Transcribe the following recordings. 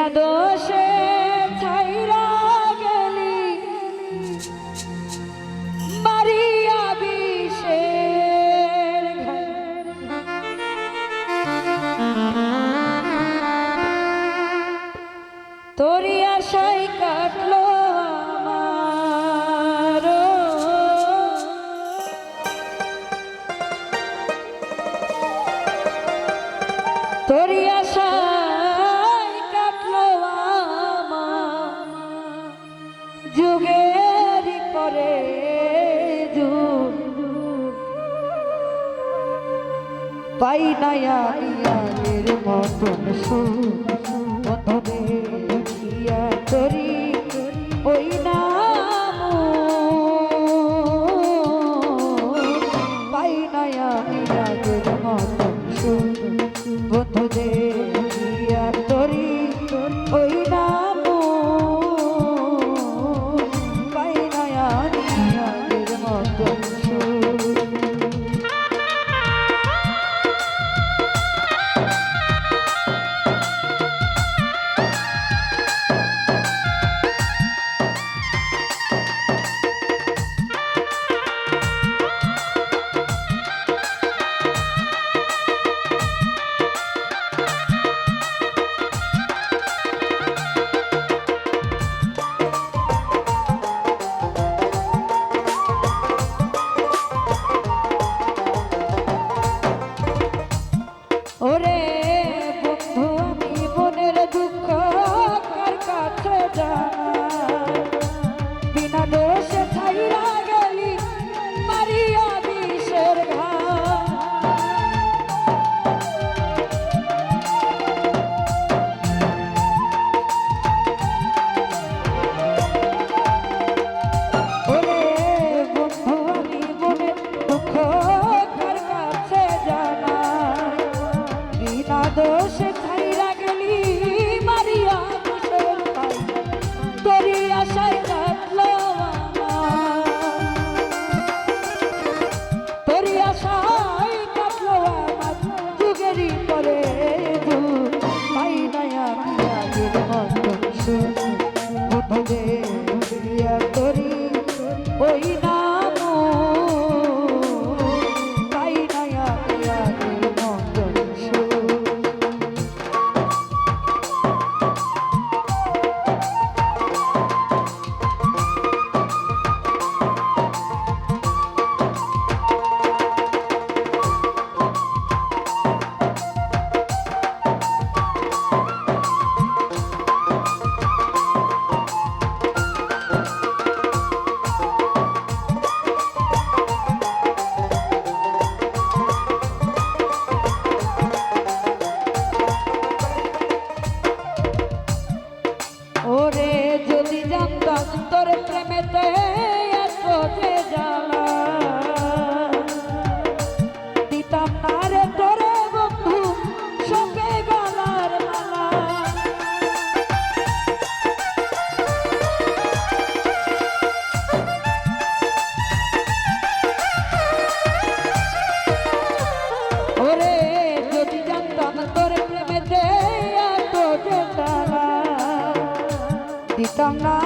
বিনা দোষে ছাইরা পাই নাই আমি আগের মতন ওরে যদি জানতাম তোর প্রেমেতে এত দিতাম না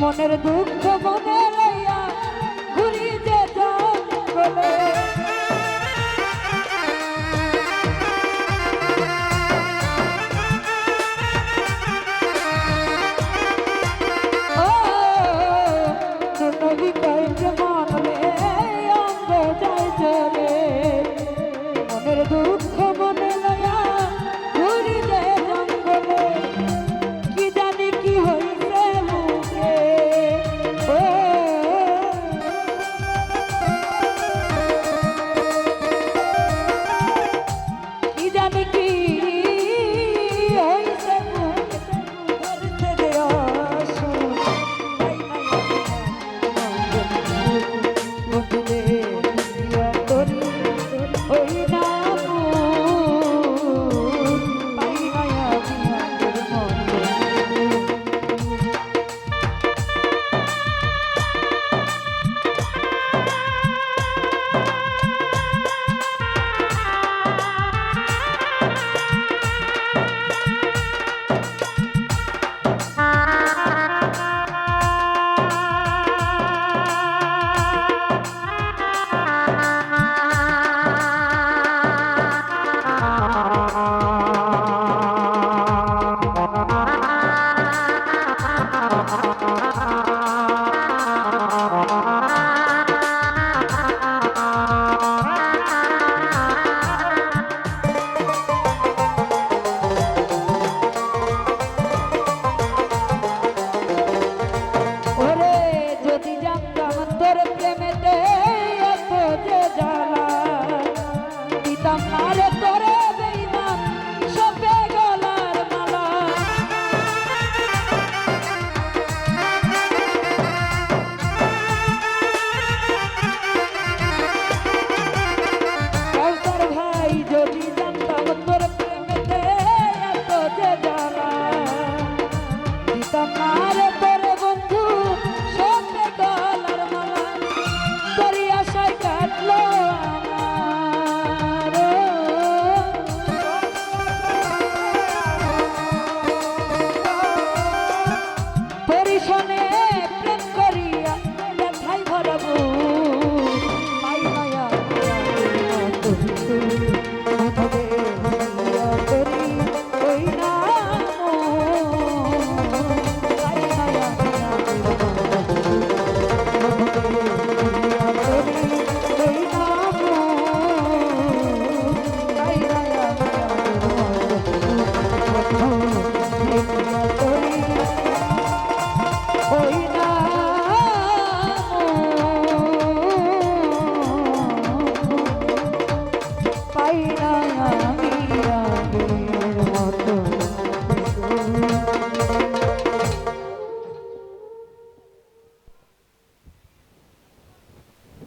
মনের দুঃখ মনের